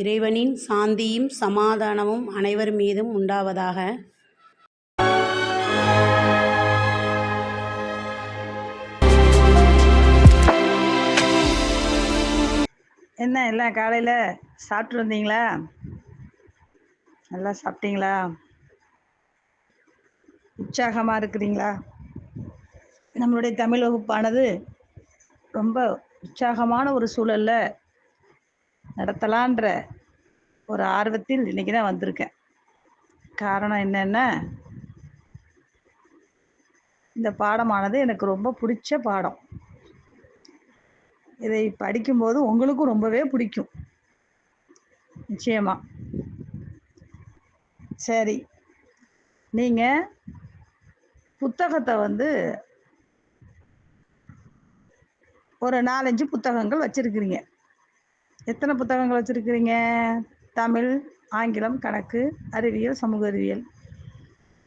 இறைவனின் சாந்தியும் சமாதானமும் அனைவர் மீதும் உண்டாவதாக. என்ன எல்லாம் காலையில் சாப்பிட்டு வந்தீங்களா? நல்லா சாப்பிட்டீங்களா? உற்சாகமாக இருக்கிறீங்களா? நம்மளுடைய தமிழ் வகுப்பானது ரொம்ப உற்சாகமான ஒரு சூழல்ல நடத்தலான்ற ஒரு ஆர்வத்தில் இன்னைக்கு தான் வந்திருக்கேன். காரணம் என்னென்ன இந்த பாடமானது எனக்கு ரொம்ப பிடிச்ச பாடம். இதை படிக்கும்போது உங்களுக்கும் ரொம்பவே பிடிக்கும். நிச்சயமா. சரி. நீங்கள் புத்தகத்தை வந்து ஒரு நாலஞ்சு புத்தகங்கள் வச்சுருக்கிறீங்க. எத்தனை புத்தகங்கள் வச்சுருக்கிறீங்க? தமிழ் ஆங்கிலம் கணக்கு அறிவியல் சமூக அறிவியல்.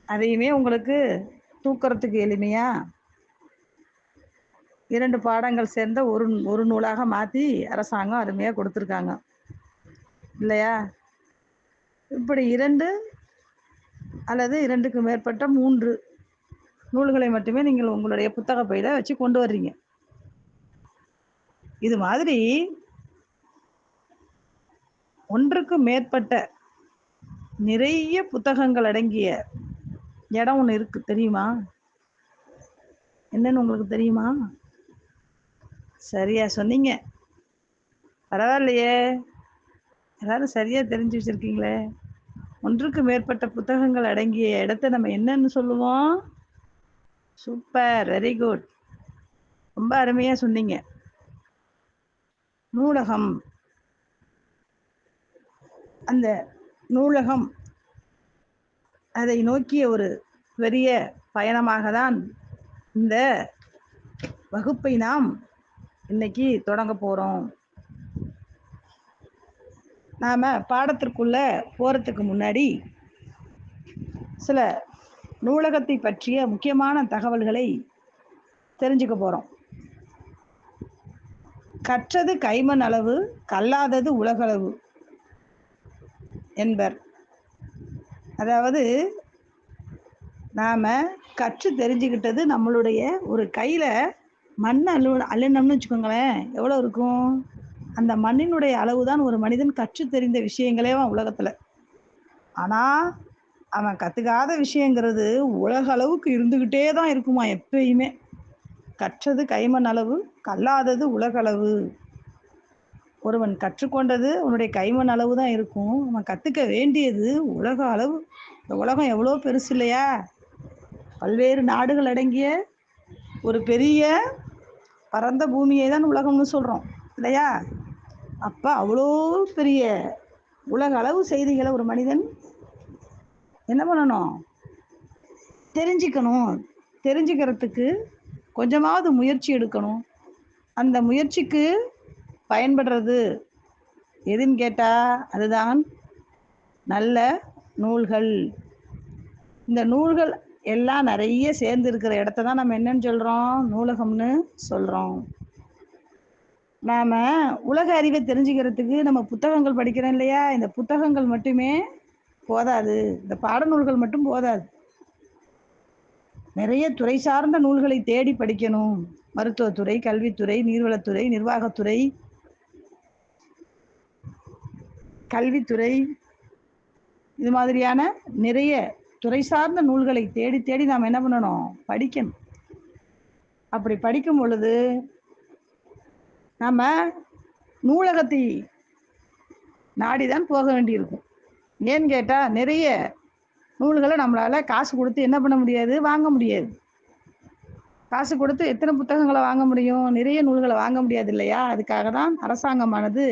அதையுமே உங்களுக்கு தூக்கிறதுக்கு எளிமையா? இரண்டு பாடங்கள் சேர்ந்த ஒரு ஒரு நூலாக மாற்றி அரசாங்கம் அருமையாக கொடுத்துருக்காங்க. இல்லையா? இப்படி இரண்டு அல்லது இரண்டுக்கு மேற்பட்ட மூன்று நூல்களை மட்டுமே நீங்கள் உங்களுடைய புத்தக பையில வச்சு கொண்டு வர்றீங்க. இது மாதிரி ஒன்றுக்கு மேற்பட்ட நிறைய புத்தகங்கள் அடங்கிய இடம் ஒன்று இருக்கு. தெரியுமா? என்னன்னு உங்களுக்கு தெரியுமா? சரியா சொன்னீங்க. பரவாயில்லையே. எல்லாரும் சரியா தெரிஞ்சு வச்சிருக்கீங்களே. ஒன்றுக்கு மேற்பட்ட புத்தகங்கள் அடங்கிய இடத்த நம்ம என்னன்னு சொல்லுவோம்? Super very good. ரொம்ப அருமையா சொன்னீங்க. நூலகம். அந்த நூலகம் அதை நோக்கிய ஒரு பெரிய பயணமாக தான் இந்த வகுப்பை நாம் இன்னைக்கு தொடங்க போறோம். நாம பாடத்திற்குள்ள போறதுக்கு முன்னாடி சில நூலகத்தை பற்றிய முக்கியமான தகவல்களை தெரிஞ்சுக்க போறோம். கற்றது கைமண் அளவு கல்லாதது உலகளவு. என்பர். அதாவது நாம் கற்று தெரிஞ்சுக்கிட்டது நம்மளுடைய ஒரு கையில் மண் அள்ளு அள்ளினோம்னு வச்சுக்கோங்களேன் எவ்வளோ இருக்கும்? அந்த மண்ணினுடைய அளவு தான் ஒரு மனிதன் கற்று தெரிந்த விஷயங்களே அவன் உலகத்தில். ஆனால் அவன் கற்றுக்காத விஷயங்கிறது உலக அளவுக்கு இருந்துக்கிட்டே தான் இருக்குமா எப்பயுமே. கற்றது கைமண் அளவு கல்லாதது உலகளவு ஒருவன் கற்றுக்கொண்டது உன்னுடைய கைமண் அளவு தான் இருக்கும். அவன் கத்துக்க வேண்டியது உலக அளவு. இந்த உலகம் எவ்வளோ பெருசு இல்லையா? பல்வேறு நாடுகள் அடங்கிய ஒரு பெரிய பரந்த பூமியை தான் உலகம்னு சொல்கிறோம் இல்லையா? அப்போ அவ்வளோ பெரிய உலக அளவு செய்திகளை ஒரு மனிதன் என்ன பண்ணணும்? தெரிஞ்சுக்கணும். தெரிஞ்சுக்கிறதுக்கு கொஞ்சமாவது முயற்சி எடுக்கணும். அந்த முயற்சிக்கு பயன்படுறது? எதுன்னு கேட்டா அதுதான் நல்ல நூல்கள். இந்த நூல்கள் எல்லாம் நிறைய சேர்ந்து இருக்கிற இடத்த தான் நம்ம என்னன்னு சொல்றோம்? நூலகம்னு சொல்றோம். நாம உலக அறிவை தெரிஞ்சுக்கிறதுக்கு நம்ம புத்தகங்கள் படிக்கிறோம் இல்லையா? இந்த புத்தகங்கள் மட்டுமே போதாது. இந்த பாடநூல்கள் மட்டும் போதாது. நிறைய துறை சார்ந்த நூல்களை தேடி படிக்கணும். மருத்துவத்துறை கல்வித்துறை நீர்வளத்துறை நிர்வாகத்துறை கல்வித்துறை இது மாதிரியான நிறைய துறை சார்ந்த நூல்களை தேடி தேடி நாம் என்ன பண்ணணும்? படிக்கணும். அப்படி படிக்கும் பொழுது நம்ம நூலகத்தை நாடிதான் போக வேண்டியிருக்கும். ஏன்னு கேட்டால் நிறைய நூல்களை நம்மளால் காசு கொடுத்து என்ன பண்ண முடியாது? வாங்க முடியாது. காசு கொடுத்து எத்தனை புத்தகங்களை வாங்க முடியும்? நிறைய நூல்களை வாங்க முடியாது இல்லையா? அதுக்காக தான் அரசாங்கமானது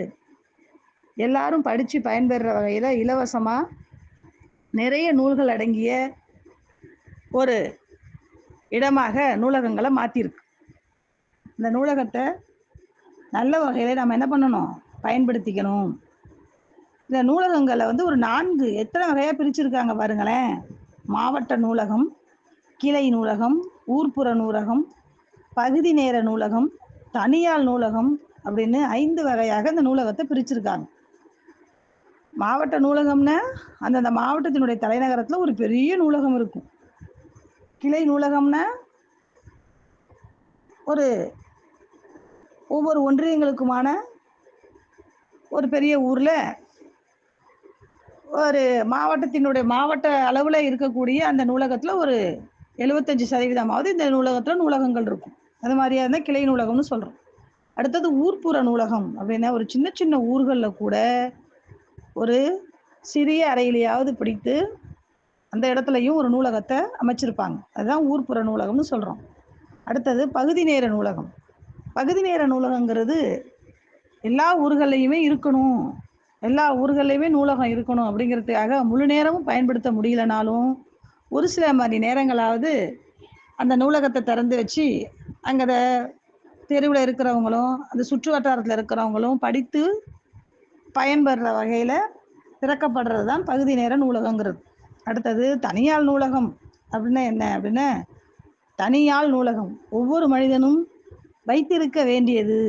எல்லாரும் படித்து பயன்பெறுற வகையில் இலவசமாக நிறைய நூல்கள் அடங்கிய ஒரு இடமாக நூலகங்களை மாற்றிருக்கு இந்த நூலகத்தை நல்ல வகையில் நம்ம என்ன பண்ணணும்? பயன்படுத்திக்கணும். இந்த நூலகங்களை வந்து ஒரு நான்கு எத்தனை வகையாக பிரிச்சிருக்காங்க பாருங்களேன். மாவட்ட நூலகம் கிளை நூலகம் ஊர்ப்புற நூலகம் பகுதி நேர நூலகம் தனியார் நூலகம் அப்படின்னு ஐந்து வகையாக இந்த நூலகத்தை பிரிச்சிருக்காங்க. மாவட்ட நூலகம்னா அந்தந்த மாவட்டத்தினுடைய தலைநகரத்தில் ஒரு பெரிய நூலகம் இருக்கும். கிளை நூலகம்னா ஒரு ஒவ்வொரு ஒன்றியங்களுக்குமான ஒரு பெரிய ஊரில் ஒரு மாவட்டத்தினுடைய மாவட்ட அளவில் இருக்கக்கூடிய அந்த நூலகத்தில் ஒரு எழுபத்தஞ்சு சதவீதமாவது இந்த நூலகத்தில் நூலகங்கள் இருக்கும். அது மாதிரியா இருந்தால் கிளை நூலகம்னு சொல்கிறோம் அடுத்தது ஊர்ப்புற நூலகம் அப்படின்னா ஒரு சின்ன சின்ன ஊர்களில் கூட ஒரு சிறிய அறையிலையாவது பிடித்து அந்த இடத்துலையும் ஒரு நூலகத்தை அமைச்சிருப்பாங்க. அதுதான் ஊர்ப்புற நூலகம்னு சொல்கிறோம் அடுத்தது பகுதி நேர நூலகம். பகுதி நேர நூலகங்கிறது எல்லா ஊர்களையுமே இருக்கணும். எல்லா ஊர்களையுமே நூலகம் இருக்கணும் அப்படிங்கிறதுக்காக முழு நேரமும் பயன்படுத்த முடியலனாலும் ஒரு சில மணி நேரங்களாவது அந்த நூலகத்தை திறந்து வச்சு அங்கே அதை தெருவில் இருக்கிறவங்களும் அந்த சுற்று வட்டாரத்தில் இருக்கிறவங்களும் படித்து பயன்படுற வகையில் திறக்கப்படுறது தான் பகுதி நேர நூலகங்கிறது. அடுத்தது தனியால் நூலகம் அப்படின்னா என்ன அப்படின்னா தனியால் நூலகம். ஒவ்வொரு மனிதனும் வைத்திருக்க வேண்டியது.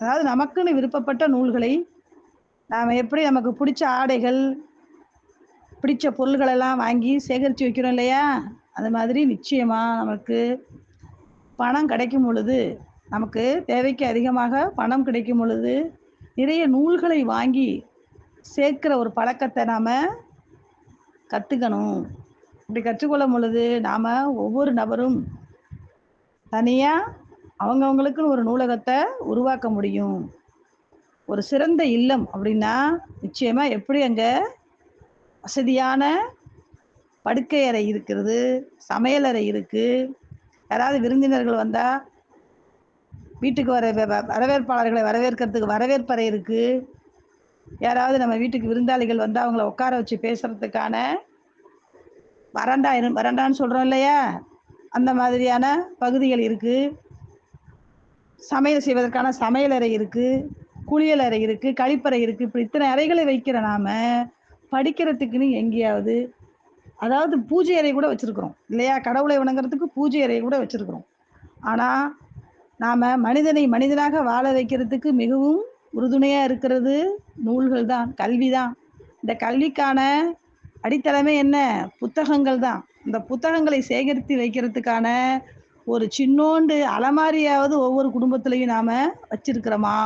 அதாவது நமக்குன்னு விருப்பப்பட்ட நூல்களை நாம் எப்படி நமக்கு பிடிச்ச ஆடைகள் பிடிச்ச பொருள்களெல்லாம் வாங்கி சேகரித்து வைக்கிறோம் இல்லையா? அது மாதிரி நிச்சயமாக நமக்கு பணம் கிடைக்கும் பொழுது நமக்கு தேவைக்கு அதிகமாக பணம் கிடைக்கும் பொழுது நிறைய நூல்களை வாங்கி சேர்க்கிற ஒரு பழக்கத்தை நாம் கற்றுக்கணும் இப்படி கற்றுக்கொள்ளும் பொழுது நாம் ஒவ்வொரு நபரும் தனியாக அவங்கவுங்களுக்குன்னு ஒரு நூலகத்தை உருவாக்க முடியும். ஒரு சிறந்த இல்லம் அப்படின்னா நிச்சயமாக எப்படி அங்கே வசதியான படுக்கை அறை இருக்கிறது சமையலறை இருக்குது யாராவது விருந்தினர்கள் வந்தால் வீட்டுக்கு வர வ- வ- வரவேற்பாளர்களை வரவேற்கிறதுக்கு வரவேற்பறை இருக்குது யாராவது நம்ம வீட்டுக்கு விருந்தாளிகள் வந்து அவங்கள உட்கார வச்சு பேசுகிறதுக்கான வறண்டா இரு வறண்டான்னு சொல்கிறோம் இல்லையா? அந்த மாதிரியான பகுதிகள் இருக்குது சமையல் செய்வதற்கான சமையலறை இருக்குது குளியலறை இருக்குது கழிப்பறை இருக்குது இப்படி இத்தனை அறைகளை வைக்கிற நாம படிக்கிறதுக்குன்னு எங்கேயாவது அதாவது பூஜை அறை கூட வச்சுருக்குறோம். இல்லையா? கடவுளை வணங்குறதுக்கு பூஜை அறை கூட வச்சுருக்குறோம். ஆனால் நாம் மனிதனை மனிதனாக வாழ வைக்கிறதுக்கு மிகவும் உறுதுணையாக இருக்கிறது நூல்கள் தான் கல்வி தான் இந்த கல்விக்கான அடித்தளமே என்ன? புத்தகங்கள் தான் இந்த புத்தகங்களை சேகரித்து வைக்கிறதுக்கான ஒரு சின்னோண்டு அலமாரியாவது ஒவ்வொரு குடும்பத்திலையும் நாம் வச்சிருக்கிறோமா?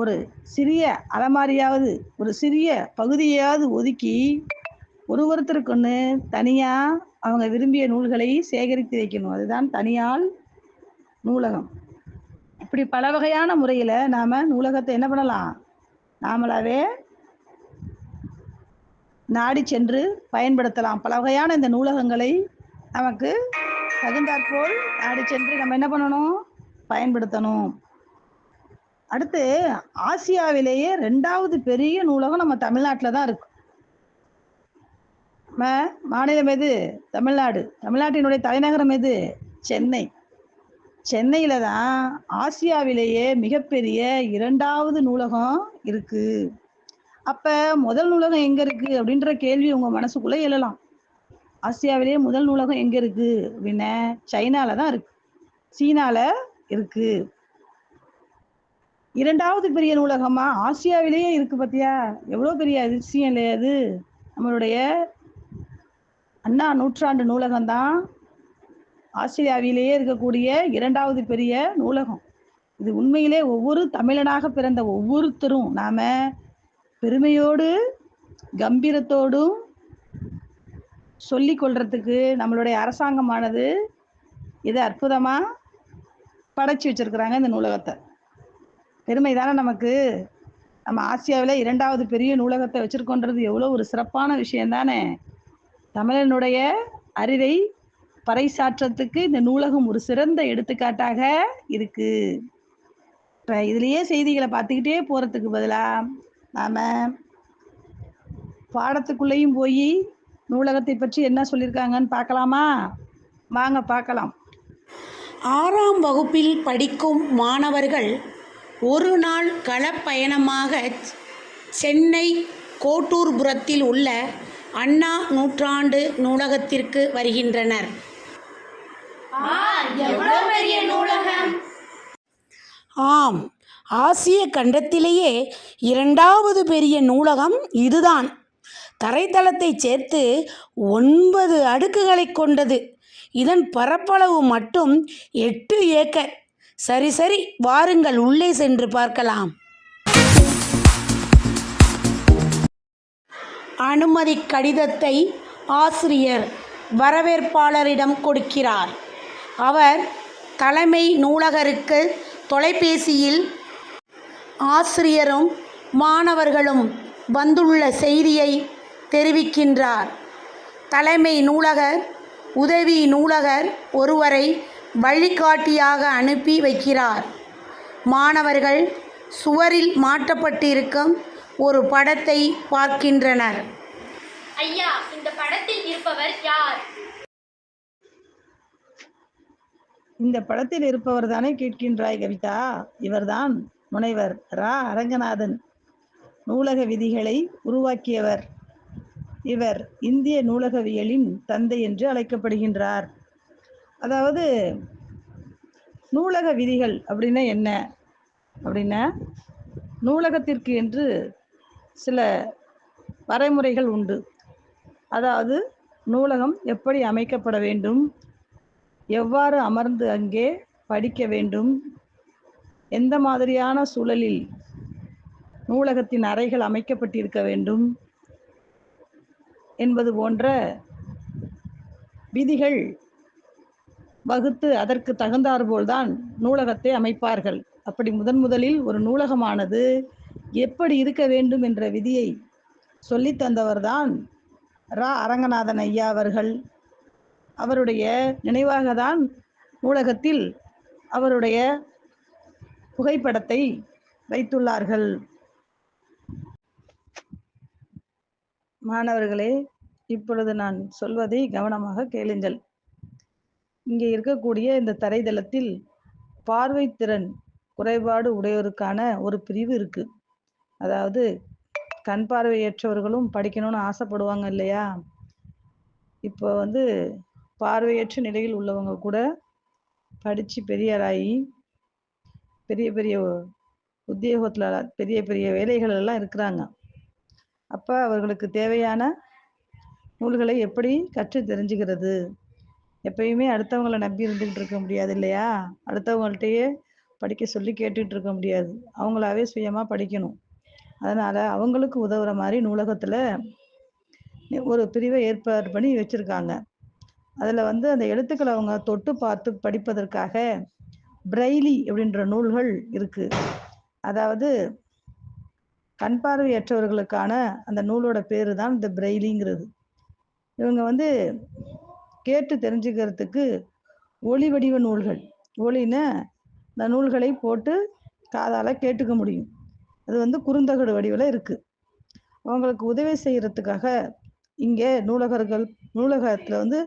ஒரு சிறிய அலமாரியாவது ஒரு சிறிய பகுதியாவது ஒதுக்கி ஒரு ஒருத்தருக்கு ஒன்று தனியாக அவங்க விரும்பிய நூல்களை சேகரித்து வைக்கணும். அதுதான் தனியால் நூலகம். இப்படி பல வகையான முறையில் நாம் நூலகத்தை என்ன பண்ணலாம்? நாமளாவே நாடி சென்று பயன்படுத்தலாம். பல வகையான இந்த நூலகங்களை நமக்கு தகுந்தாற்போல் நாடி சென்று நம்ம என்ன பண்ணணும்? பயன்படுத்தணும். அடுத்து ஆசியாவிலேயே ரெண்டாவது பெரிய நூலகம் நம்ம தமிழ்நாட்டில் தான் இருக்கு. நம்ம மாநிலம் எது? தமிழ்நாடு. தமிழ்நாட்டினுடைய தலைநகரம் எது? சென்னை. சென்னையில தான் ஆசியாவிலேயே மிகப்பெரிய இரண்டாவது நூலகம் இருக்கு. அப்ப முதல் நூலகம் எங்க இருக்கு? அப்படின்ற கேள்வி உங்க மனசுக்குள்ள எழலாம். ஆசியாவிலேயே முதல் நூலகம் எங்க இருக்கு? அப்படின்னா சைனால தான் இருக்கு. சீனால இருக்கு. இரண்டாவது பெரிய நூலகமா ஆசியாவிலேயே இருக்கு பத்தியா? எவ்வளோ பெரிய அதிசயம் இல்லையா அது? நம்மளுடைய அண்ணா நூற்றாண்டு நூலகம் தான் ஆஸ்திரேலியாவிலேயே இருக்கக்கூடிய இரண்டாவது பெரிய நூலகம். இது உண்மையிலே ஒவ்வொரு தமிழனாக பிறந்த ஒவ்வொருத்தரும் நாம பெருமையோடு கம்பீரத்தோடும் சொல்லி கொள்றதுக்கு நம்மளுடைய அரசாங்கமானது இதை அற்புதமா படைச்சி வச்சிருக்கிறாங்க இந்த நூலகத்தை. பெருமை தானே நமக்கு. நம்ம ஆசியாவில் இரண்டாவது பெரிய நூலகத்தை வச்சிருக்கோன்றது எவ்வளோ ஒரு சிறப்பான விஷயம் தானே தமிழனுடைய அறிவை பறைசாற்றத்துக்கு இந்த நூலகம் ஒரு சிறந்த எடுத்துக்காட்டாக இருக்கு. இப்போ இதுலேயே செய்திகளை பார்த்துக்கிட்டே போகிறதுக்கு பதிலாக நாம் பாடத்துக்குள்ளேயும் போய் நூலகத்தை பற்றி என்ன சொல்லியிருக்காங்கன்னு பார்க்கலாமா? வாங்க பார்க்கலாம். ஆறாம் வகுப்பில் படிக்கும் மாணவர்கள் ஒரு நாள் களப்பயணமாக சென்னை கோட்டூர்புரத்தில் உள்ள அண்ணா நூற்றாண்டு நூலகத்திற்கு வருகின்றனர். ஆம் ஆசிய கண்டத்திலேயே இரண்டாவது பெரிய நூலகம் இதுதான். தரைத்தளத்தை சேர்த்து ஒன்பது அடுக்குகளை கொண்டது. இதன் பரப்பளவு மட்டும் எட்டு ஏக்கர். சரி சரி வாருங்கள் உள்ளே சென்று பார்க்கலாம். அனுமதி கடிதத்தை ஆசிரியர் வரவேற்பாளரிடம் கொடுக்கிறார். அவர் தலைமை நூலகருக்கு தொலைபேசியில் ஆசிரியரும் மாணவர்களும் வந்துள்ள செய்தியை தெரிவிக்கின்றார். தலைமை நூலகர் உதவி நூலகர் ஒருவரை வழிகாட்டியாக அனுப்பி வைக்கிறார். மாணவர்கள் சுவரில் மாட்டப்பட்டிருக்கும் ஒரு படத்தை பார்க்கின்றனர். ஐயா இந்த படத்தில் இருப்பவர் யார்? இந்த படத்தில் இருப்பவர் தானே கேட்கின்றாய் கவிதா? இவர்தான் முனைவர் ரா. அரங்கநாதன். நூலக விதிகளை உருவாக்கியவர். இவர் இந்திய நூலகவியலின் தந்தை என்று அழைக்கப்படுகின்றார். அதாவது நூலக விதிகள் அப்படின்னா என்ன? அப்படின்னா நூலகத்திற்கு என்று சில வரைமுறைகள் உண்டு. அதாவது நூலகம் எப்படி அமைக்கப்பட வேண்டும்? எவ்வாறு அமர்ந்து அங்கே படிக்க வேண்டும்? எந்த மாதிரியான சூழலில் நூலகத்தின் அறைகள் அமைக்கப்பட்டிருக்க வேண்டும்? என்பது போன்ற விதிகள் வகுத்து அதற்கு தகுந்தாற்போல்தான் நூலகத்தை அமைப்பார்கள். அப்படி முதன் முதலில் ஒரு நூலகமானது எப்படி இருக்க வேண்டும் என்ற விதியை சொல்லித் தந்தவர்தான் ரா. அரங்கநாதன் ஐயா அவர்கள். அவருடைய நினைவாக தான் நூலகத்தில் அவருடைய புகைப்படத்தை வைத்துள்ளார்கள். மாணவர்களே இப்பொழுது நான் சொல்வதை கவனமாக கேளுங்கள். இங்கே இருக்கக்கூடிய இந்த தரைதளத்தில் பார்வைத்திறன் குறைபாடு உடையோருக்கான ஒரு பிரிவு இருக்கு. அதாவது கண் பார்வையற்றவர்களும் படிக்கணும்னு ஆசைப்படுவாங்க இல்லையா? இப்போ வந்து பார்வையற்ற நிலையில் உள்ளவங்க கூட படித்து பெரியாராகி பெரிய பெரிய உத்தியோகத்தில் பெரிய பெரிய வேலைகள் எல்லாம் இருக்கிறாங்க. அப்போ அவர்களுக்கு தேவையான நூல்களை எப்படி கற்று தெரிஞ்சுக்கிறது? எப்பயுமே அடுத்தவங்களை நம்பி இருந்துக்கிட்டு இருக்க முடியாது இல்லையா? அடுத்தவங்கள்ட்டையே படிக்க சொல்லி கேட்டுட்டு இருக்க முடியாது. அவங்களாவே சுயமாக படிக்கணும். அதனால் அவங்களுக்கு உதவுற மாதிரி நூலகத்தில் ஒரு பிரிவை ஏற்பாடு பண்ணி வச்சுருக்காங்க. அதில் வந்து அந்த எழுத்துக்களை அவங்க தொட்டு பார்த்து படிப்பதற்காக பிரெய்லி அப்படின்ற நூல்கள் இருக்குது அதாவது கண் பார்வையற்றவர்களுக்கான அந்த நூலோட பேர் தான் இந்த பிரெய்லிங்கிறது. இவங்க வந்து கேட்டு தெரிஞ்சுக்கிறதுக்கு ஒளி வடிவ நூல்கள். ஒளின்னு இந்த நூல்களை போட்டு காதால் கேட்டுக்க முடியும். அது வந்து குறுந்தகடு வடிவில் இருக்குது அவங்களுக்கு உதவி செய்கிறதுக்காக இங்கே நூலகர்கள் நூலகத்தில் வந்து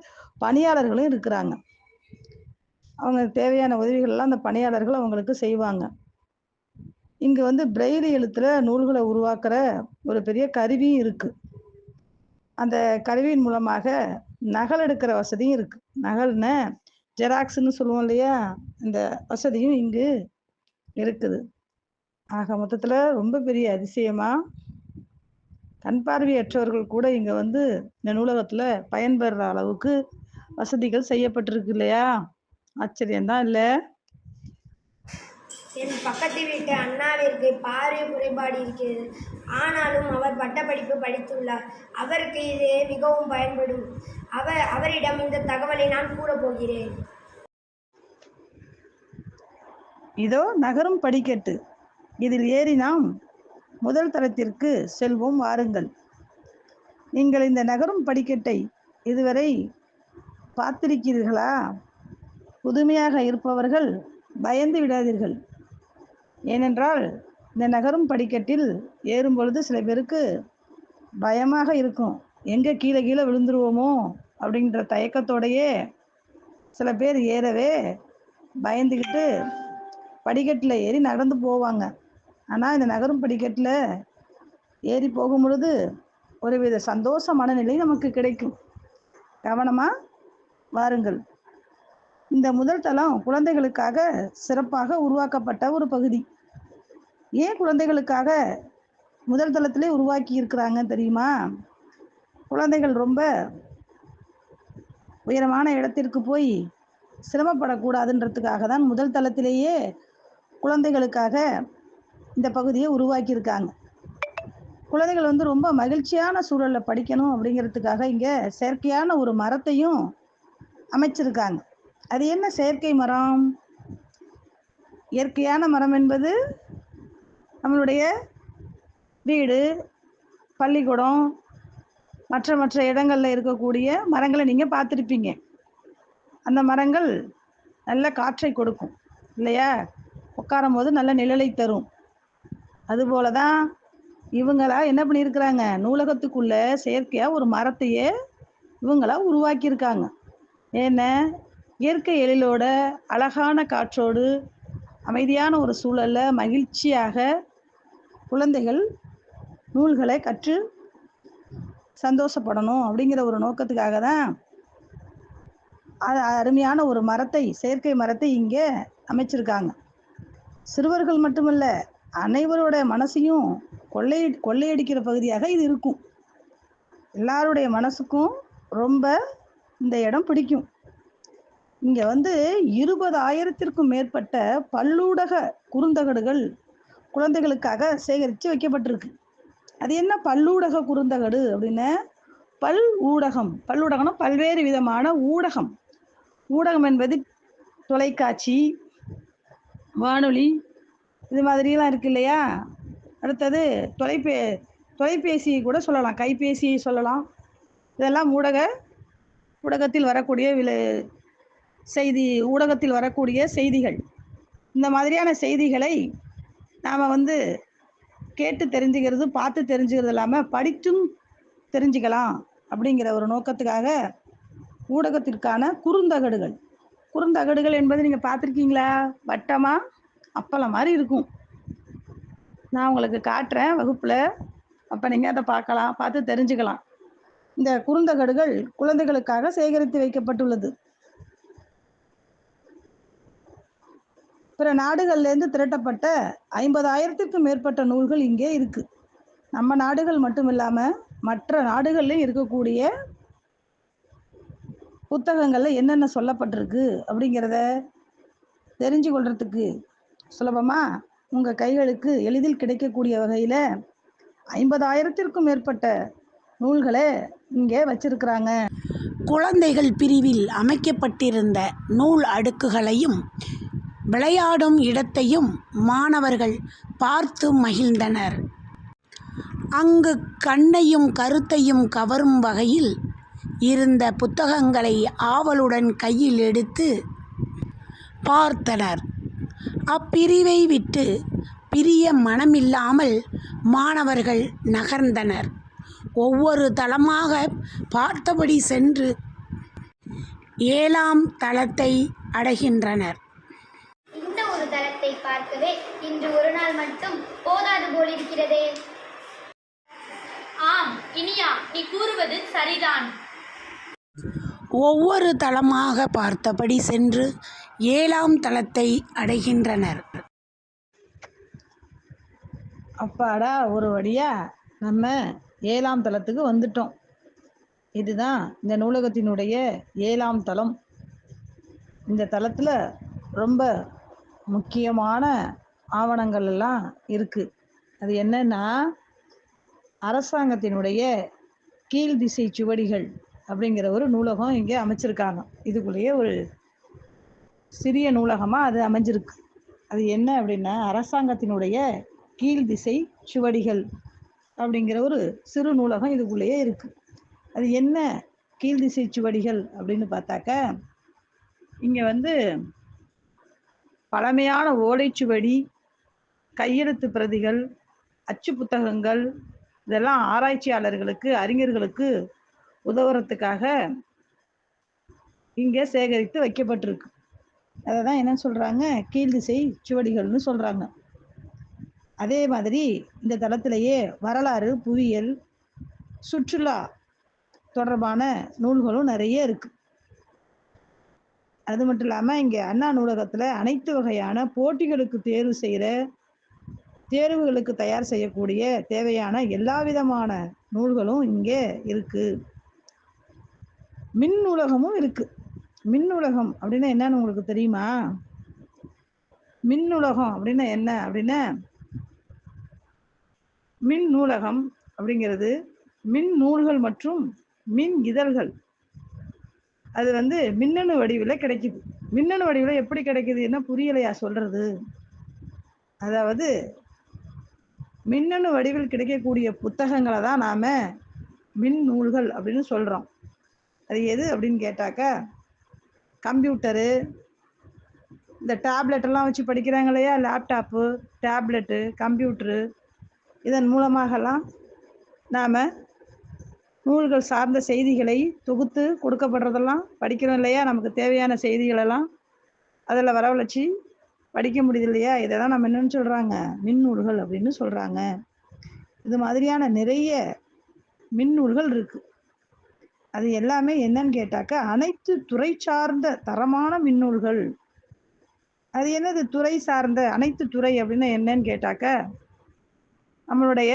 பணியாளர்களும் இருக்கிறாங்க. அவங்க தேவையான உதவிகள்லாம் அந்த பணியாளர்கள் அவங்களுக்கு செய்வாங்க. இங்கே வந்து பிரெய்லி எழுத்தில் நூல்களை உருவாக்குற ஒரு பெரிய கருவியும் இருக்குது அந்த கருவியின் மூலமாக நகல் எடுக்கிற வசதியும் இருக்குது நகல்னு ஜெராக்ஸ்னு சொல்லுவோம் இல்லையா? இந்த வசதியும் இங்கு இருக்குது. ஆக மொத்தத்தில் ரொம்ப பெரிய அதிசயமாக கண் பார்வையற்றவர்கள் கூட இங்கே வந்து இந்த நூலகத்தில் பயன்பெறுற அளவுக்கு வசதிகள் செய்யப்பட்டிருக்கு இல்லையா? ஆச்சரியம்தான் இல்லை? என் பக்கத்து வீட்டு அண்ணாவிற்கு பார்வை குறைபாடு இருக்கிறது ஆனாலும் அவர் பட்டப்படிப்பு படித்துள்ளார். அவருக்கு இது மிகவும் பயன்படும். அவர் அவரிடம் இந்த தகவலை நான் கூறப் போகிறேன். இதோ நகரும் படிக்கட்டு. இதில் ஏறி நாம் முதல் தரத்திற்கு செல்வோம் வாருங்கள். நீங்கள் இந்த நகரும் படிக்கட்டை இதுவரை பார்த்திருக்கிறீர்களா? புதுமையாக இருப்பவர்கள் பயந்து விடாதீர்கள். ஏனென்றால் இந்த நகரும் படிக்கட்டில் ஏறும் பொழுது சில பேருக்கு பயமாக இருக்கும். எங்கே கீழே கீழே விழுந்துருவோமோ? அப்படின்ற தயக்கத்தோடையே சில பேர் ஏறவே பயந்துக்கிட்டு படிக்கட்டில் ஏறி நடந்து போவாங்க. ஆனால் இந்த நகரும் படிக்கட்டில் ஏறி போகும் பொழுது ஒருவித சந்தோஷ மனநிலை நமக்கு கிடைக்கும். கவனமாக வாருங்கள். இந்த முதல் தளம் குழந்தைகளுக்காக சிறப்பாக உருவாக்கப்பட்ட ஒரு பகுதி. ஏன் குழந்தைகளுக்காக முதல் தளத்திலே உருவாக்கி இருக்கிறாங்க தெரியுமா? குழந்தைகள் ரொம்ப உயரமான இடத்திற்கு போய் சிரமப்படக்கூடாதுன்றதுக்காக தான் முதல் தளத்திலேயே குழந்தைகளுக்காக இந்த பகுதியை உருவாக்கியிருக்காங்க. குழந்தைகள் வந்து ரொம்ப மகிழ்ச்சியான சூழலில் படிக்கணும் அப்படிங்கிறதுக்காக இங்கே செயற்கையான ஒரு மரத்தையும் அமைச்சிருக்காங்க. அது என்ன செயற்கை மரம்? இயற்கையான மரம் என்பது நம்மளுடைய வீடு பள்ளிக்கூடம் மற்ற மற்ற இடங்களில் இருக்கக்கூடிய மரங்களை நீங்கள் பார்த்துருப்பீங்க. அந்த மரங்கள் நல்ல காற்றை கொடுக்கும் இல்லையா? உட்காரும் போது நல்ல நிழலை தரும். அதுபோல தான் இவங்களா என்ன பண்ணியிருக்கிறாங்க? நூலகத்துக்குள்ள செயற்கையாக ஒரு மரத்தையே இவங்களா உருவாக்கியிருக்காங்க. ஏன்ன இயற்கை எழிலோட அழகான காற்றோடு அமைதியான ஒரு சூழல்ல மகிழ்ச்சியாக குழந்தைகள் நூல்களை கற்று சந்தோஷப்படணும் அப்படிங்கிற ஒரு நோக்கத்துக்காக தான் அருமையான ஒரு மரத்தை செயற்கை மரத்தை இங்கே அமைச்சிருக்காங்க. சிறுவர்கள் மட்டுமல்ல அனைவரோட மனசையும் கொள்ளை கொள்ளையடிக்கிற பகுதியாக இது இருக்கும். எல்லாருடைய மனசுக்கும் ரொம்ப இந்த இடம் பிடிக்கும். இங்கே வந்து இருபதாயிரத்திற்கும் மேற்பட்ட பல்லூடக குறுந்தகடுகள் குழந்தைகளுக்காக சேகரித்து வைக்கப்பட்டிருக்கு. அது என்ன பல்லூடக குறுந்தகடு அப்படின்னு? பல் ஊடகம். பல்லூடகம்னா பல்வேறு விதமான ஊடகம். ஊடகம் என்பது தொலைக்காட்சி வானொலி இது மாதிரிலாம் இருக்கு இல்லையா? அடுத்தது தொலைபே தொலைபேசியை கூட சொல்லலாம். கைபேசியை சொல்லலாம். இதெல்லாம் ஊடக ஊடகத்தில் வரக்கூடிய வில செய்தி ஊடகத்தில் வரக்கூடிய செய்திகள். இந்த மாதிரியான செய்திகளை நாம் வந்து கேட்டு தெரிஞ்சுக்கிறது பார்த்து தெரிஞ்சுக்கிறது இல்லாமல் படித்தும் தெரிஞ்சுக்கலாம் அப்படிங்கிற ஒரு நோக்கத்துக்காக ஊடகத்திற்கான குறுந்தகடுகள். குறுந்தகடுகள் என்பது நீங்கள் பார்த்துருக்கீங்களா? வட்டமாக அப்பளம் மாதிரி இருக்கும். நான் உங்களுக்கு காட்டுறேன் வகுப்பில். அப்போ நீங்கள் அதை பார்க்கலாம் பார்த்து தெரிஞ்சுக்கலாம். இந்த குறுந்தகடுகள் குழந்தைகளுக்காக சேகரித்து வைக்கப்பட்டுள்ளது. பிற நாடுகள்லேருந்து திரட்டப்பட்ட ஐம்பதாயிரத்திற்கும் மேற்பட்ட நூல்கள் இங்கே இருக்கு. நம்ம நாடுகள் மட்டும் இல்லாமல் மற்ற நாடுகள்லையும் இருக்கக்கூடிய புத்தகங்களில் என்னென்ன சொல்லப்பட்டிருக்கு அப்படிங்கிறத தெரிஞ்சு கொள்றதுக்கு சுலபமா உங்க கைகளுக்கு எளிதில் கிடைக்கக்கூடிய வகையில ஐம்பதாயிரத்திற்கும் மேற்பட்ட நூல்களை இங்கே வச்சிருக்கிறாங்க. குழந்தைகள் பிரிவில் அமைக்கப்பட்டிருந்த நூல் அடுக்குகளையும் விளையாடும் இடத்தையும் மாணவர்கள் பார்த்து மகிழ்ந்தனர். அங்கு கண்ணையும் கருத்தையும் கவரும் வகையில் இருந்த புத்தகங்களை ஆவலுடன் கையில் எடுத்து பார்த்தனர். அப்பிரிவை விட்டு பிரிய மனமில்லாமல் மாணவர்கள் நகர்ந்தனர். ஒவ்வொரு தளமாக பார்த்தபடி சென்று ஏழாம் தளத்தை அடைகின்றனர். இந்த ஒரு தளத்தை பார்க்கவே இன்று ஒரு நாள் மட்டும் போதாது போலிருக்கிறதே ஆம் இனியா நீ கூறுவது சரிதான். ஒவ்வொரு தளமாக பார்த்தபடி சென்று ஏழாம் தளத்தை அடைகின்றனர். அப்பாடா ஒரு வழியா நம்ம ஏழாம் தளத்துக்கு வந்துட்டோம். இதுதான் இந்த நூலகத்தினுடைய ஏழாம் தளம். இந்த தளத்துல ரொம்ப முக்கியமான ஆவணங்கள் எல்லாம் இருக்கு. அது என்னன்னா அரசாங்கத்தினுடைய கீழ் திசை சுவடிகள் அப்படிங்கிற ஒரு நூலகம் இங்கே அமைச்சிருக்காங்க. இதுக்குள்ளேயே ஒரு சிறிய நூலகமாக அது அமைஞ்சிருக்கு. அது என்ன அப்படின்னா அரசாங்கத்தினுடைய கீழ் திசை சுவடிகள் அப்படிங்கிற ஒரு சிறு நூலகம் இதுக்குள்ளேயே இருக்கு. அது என்ன கீழ் திசை சுவடிகள் அப்படின்னு பார்த்தாக்க இங்கே வந்து பழமையான ஓலைச்சுவடி கையெழுத்து பிரதிகள் அச்சு புத்தகங்கள் இதெல்லாம் ஆராய்ச்சியாளர்களுக்கு அறிஞர்களுக்கு உதவுறதுக்காக இங்கே சேகரித்து வைக்கப்பட்டிருக்கு. அதை தான் என்ன சொல்கிறாங்க கீழ்திசை சுவடிகள்னு சொல்கிறாங்க அதே மாதிரி இந்த தளத்திலேயே வரலாறு புவியியல் சுற்றுலா தொடர்பான நூல்களும் நிறைய இருக்கு. அது மட்டும் இல்லாமல் இங்கே அண்ணா நூலகத்தில் அனைத்து வகையான போட்டிகளுக்கு தேர்வு செய்கிற தேர்வுகளுக்கு தயார் செய்யக்கூடிய தேவையான எல்லா விதமான நூல்களும் இங்கே இருக்கு. மின் நூலகமும் இருக்குது மின்னூலகம் அப்படின்னா என்னன்னு உங்களுக்கு தெரியுமா? மின்னுலகம் அப்படின்னா என்ன? அப்படின்னா மின் நூலகம் அப்படிங்கிறது மின் நூல்கள் மற்றும் மின் இதழ்கள். அது வந்து மின்னணு வடிவில் கிடைக்குது. மின்னணு வடிவில் எப்படி கிடைக்குது என்ன புரியலையா சொல்றது? அதாவது மின்னணு வடிவில் கிடைக்கக்கூடிய புத்தகங்களை தான் நாம மின் நூல்கள் அப்படின்னு சொல்றோம். அது எது அப்படின்னு கேட்டாக்கா கம்ப்யூட்டரு இந்த டேப்லெட்டெல்லாம் வச்சு படிக்கிறாங்க இல்லையா லேப்டாப்பு டேப்லெட்டு கம்ப்யூட்ரு. இதன் மூலமாகலாம் நாம் நூல்கள் சார்ந்த செய்திகளை தொகுத்து கொடுக்கப்படுறதெல்லாம் படிக்கிறோம் இல்லையா நமக்கு தேவையான செய்திகளெல்லாம் அதில் வரவழைச்சி படிக்க முடியுது இல்லையா இதை தான் நம்ம என்னென்னு சொல்கிறாங்க மின்னூல்கள் அப்படின்னு சொல்கிறாங்க இது மாதிரியான நிறைய மின்னூல்கள் இருக்குது அது எல்லாமே என்னன்னு கேட்டாக்கா அனைத்து துறை சார்ந்த தரமான மின்னூல்கள். அது என்னது? துறை சார்ந்த அனைத்து துறை அப்படின்னு என்னன்னு கேட்டாக்க நம்மளுடைய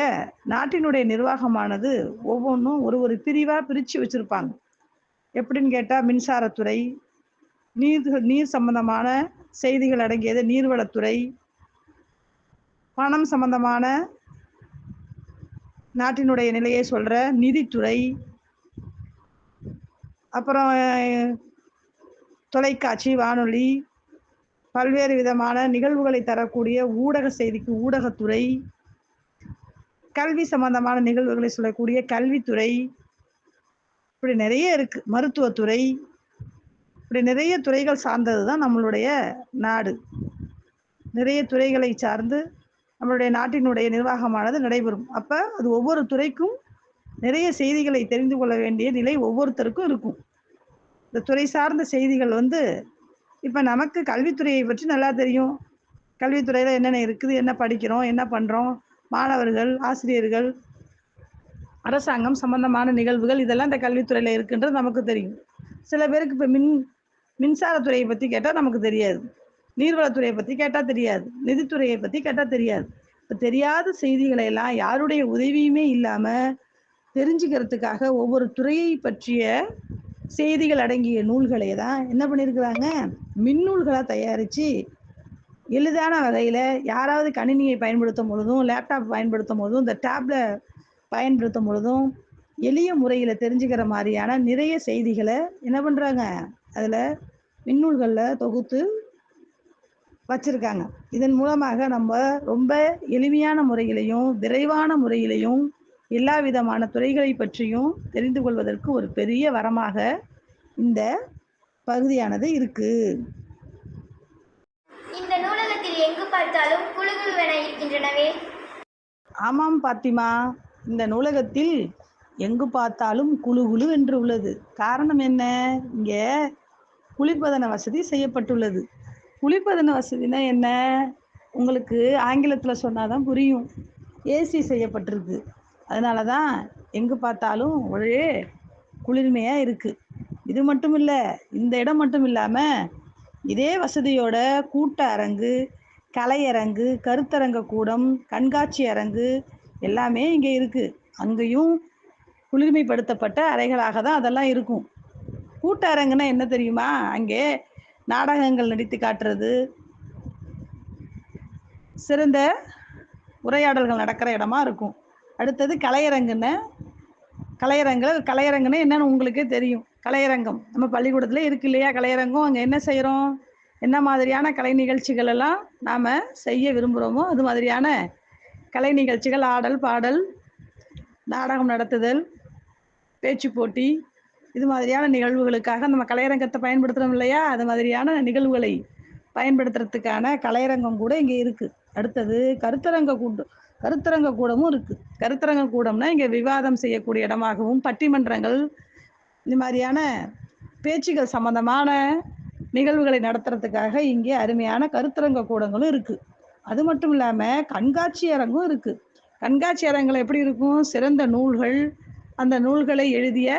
நாட்டினுடைய நிர்வாகமானது ஒவ்வொன்றும் ஒரு ஒரு பிரிவாக பிரித்து வச்சுருப்பாங்க. எப்படின்னு கேட்டால் மின்சாரத்துறை நீர் நீர் சம்பந்தமான செய்திகள் அடங்கியது நீர்வளத்துறை பணம் சம்பந்தமான நாட்டினுடைய நிலையை சொல்கிற நிதித்துறை அப்புறம் தொலைக்காட்சி வானொலி பல்வேறு விதமான நிகழ்வுகளை தரக்கூடிய ஊடக செய்திக்கு ஊடகத்துறை கல்வி சம்பந்தமான நிகழ்வுகளை சொல்லக்கூடிய கல்வித்துறை இப்படி நிறைய இருக்கு. மருத்துவத்துறை இப்படி நிறைய துறைகள் சார்ந்தது தான் நம்மளுடைய நாடு. நிறைய துறைகளை சார்ந்து நம்மளுடைய நாட்டினுடைய நிர்வாகமானது நடைபெறும். அப்போ அது ஒவ்வொரு துறைக்கும் நிறைய செய்திகளை தெரிந்து கொள்ள வேண்டிய நிலை ஒவ்வொருத்தருக்கும் இருக்கும். இந்த துறை சார்ந்த செய்திகள் வந்து இப்போ நமக்கு கல்வித்துறையை பற்றி நல்லா தெரியும். கல்வித்துறையில் என்னென்ன இருக்குது என்ன படிக்கிறோம் என்ன பண்ணுறோம் மாணவர்கள் ஆசிரியர்கள் அரசாங்கம் சம்பந்தமான நிகழ்வுகள் இதெல்லாம் இந்த கல்வித்துறையில் இருக்குன்றது நமக்கு தெரியும். சில பேருக்கு இப்போ மின் மின்சாரத்துறையை பற்றி கேட்டால் நமக்கு தெரியாது. நீர்வளத்துறையை பற்றி கேட்டால் தெரியாது. நிதித்துறையை பற்றி கேட்டால் தெரியாது. இப்போ தெரியாத செய்திகளை எல்லாம் யாருடைய உதவியுமே இல்லாமல் தெரிஞ்சுக்கிறதுக்காக ஒவ்வொரு துறையை பற்றிய செய்திகள் அடங்கிய நூல்களை தான் என்ன பண்ணியிருக்கிறாங்க? மின்னூல்களாக தயாரித்து எளிதான வகையில் யாராவது கணினியை பயன்படுத்தும் பொழுதும் லேப்டாப் பயன்படுத்தும் போதும் இந்த டேப்ல பயன்படுத்தும் பொழுதும் எளிய முறையில் தெரிஞ்சுக்கிற மாதிரியான நிறைய செய்திகளை என்ன பண்ணுறாங்க அதில் மின்னூல்களில் தொகுத்து வச்சுருக்காங்க. இதன் மூலமாக நம்ம ரொம்ப எளிமையான முறையிலையும் விரைவான முறையிலையும் எல்லா விதமான துறைகளை பற்றியும் தெரிந்து கொள்வதற்கு ஒரு பெரிய வரமாக இந்த பகுதியானது இருக்குது இந்த நூலகத்தில் எங்கு பார்த்தாலும் குழுகுழுவென இருக்கின்றனவே. ஆமாம் பாத்திமா இந்த நூலகத்தில் எங்கு பார்த்தாலும் குழு குழு என்று உள்ளது. காரணம் என்ன? இங்க குளிர்பதன வசதி செய்யப்பட்டுள்ளது. குளிர்பதன வசதினா என்ன? உங்களுக்கு ஆங்கிலத்தில் சொன்னாதான் புரியும். ஏசி செய்யப்பட்டிருக்கு. அதனால தான் எங்கு பார்த்தாலும் ஒரே குளிர்மையாக இருக்குது இது மட்டும் இல்லை இந்த இடம் மட்டும் இல்லாமல் இதே வசதியோட கூட்ட அரங்கு கலையரங்கு கருத்தரங்க கூடம் கண்காட்சி அரங்கு எல்லாமே இங்கே இருக்குது அங்கேயும் குளிர்மைப்படுத்தப்பட்ட அறைகளாக தான் அதெல்லாம் இருக்கும். கூட்ட அரங்குனா என்ன தெரியுமா? அங்கே நாடகங்கள் நடித்து காட்டுறது சிறந்த உரையாடல்கள் நடக்கிற இடமா இருக்கும். அடுத்தது கலையரங்குன்னு. கலையரங்கில் கலையரங்குன்னு என்னன்னு உங்களுக்கே தெரியும். கலையரங்கம். நம்ம பள்ளிக்கூடத்தில் இருக்கு இல்லையா கலையரங்கம்? அங்கே என்ன செய்கிறோம் என்ன மாதிரியான கலை நிகழ்ச்சிகள் எல்லாம் நாம் செய்ய விரும்புகிறோமோ அது மாதிரியான கலை நிகழ்ச்சிகள் ஆடல் பாடல் நாடகம் நடத்துதல் பேச்சு போட்டி இது மாதிரியான நிகழ்வுகளுக்காக நம்ம கலையரங்கத்தை பயன்படுத்துகிறோம் இல்லையா? அது மாதிரியான நிகழ்வுகளை பயன்படுத்துறதுக்கான கலையரங்கம் கூட இங்கே இருக்குது அடுத்தது கருத்தரங்க கூண்டு கருத்தரங்க கூடமும் இருக்குது கருத்தரங்க கூடம்னா இங்கே விவாதம் செய்யக்கூடிய இடமாகவும் பட்டிமன்றங்கள் இந்த மாதிரியான பேச்சுகள் சம்பந்தமான நிகழ்வுகளை நடத்துறதுக்காக இங்கே அருமையான கருத்தரங்க கூடங்களும் இருக்குது அது மட்டும் இல்லாமல் கண்காட்சி அரங்கும் இருக்குது கண்காட்சி அரங்கில் எப்படி இருக்கும்? சிறந்த நூல்கள் அந்த நூல்களை எழுதிய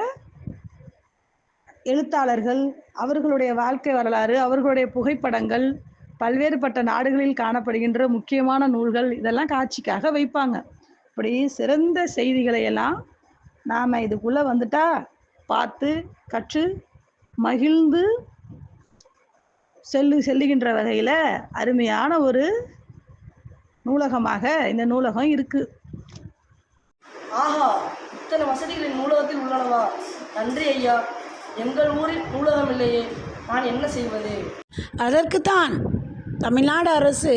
எழுத்தாளர்கள் அவர்களுடைய வாழ்க்கை வரலாறு அவர்களுடைய புகைப்படங்கள் பல்வேறுபட்ட நாடுகளில் காணப்படுகின்ற முக்கியமான நூல்கள் இதெல்லாம் காட்சிக்காக வைப்பாங்க. இப்படி சிறந்த செய்திகளை எல்லாம் நாம் இதுக்குள்ளே வந்துட்டா பார்த்து கற்று மகிழ்ந்து செல்லு செல்லுகின்ற வகையில் அருமையான ஒரு நூலகமாக இந்த நூலகம் இருக்குது ஆஹா இத்தனை வசதிகளின் நூலகத்தில் உள்ளனவா? நன்றி ஐயா. எங்கள் ஊரில் நூலகம் இல்லையே. நான் என்ன செய்வது? அதற்குத்தான் தமிழ்நாடு அரசு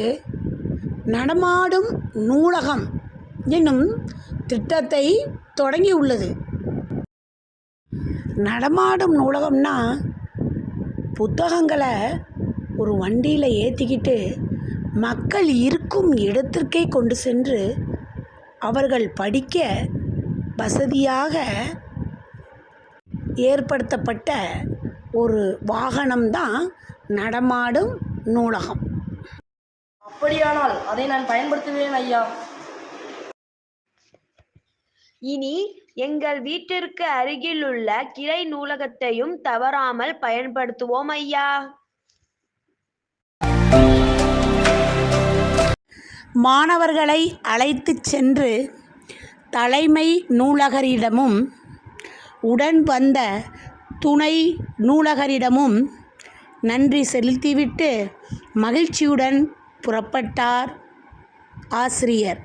நடமாடும் நூலகம் என்னும் திட்டத்தை தொடங்கியுள்ளது நடமாடும் நூலகம்னா புத்தகங்களை ஒரு வண்டியில் ஏற்றிக்கிட்டு மக்கள் இருக்கும் இடத்திற்கே கொண்டு சென்று அவர்கள் படிக்க வசதியாக ஏற்படுத்தப்பட்ட ஒரு வாகனம்தான் நடமாடும் நூலகம். அப்படியானால் அதை நான் பயன்படுத்துவேன் ஐயா. இனி எங்கள் வீட்டிற்கு அருகிலுள்ள கிளை நூலகத்தையும் தவறாமல் பயன்படுத்துவோம் ஐயா. மாணவர்களை அழைத்துச் சென்று தலைமை நூலகரிடமும் உடன் வந்த துணை நூலகரிடமும் நன்றி செலுத்திவிட்டு மகிழ்ச்சியுடன் புறப்பட்டார் ஆசிரியர்.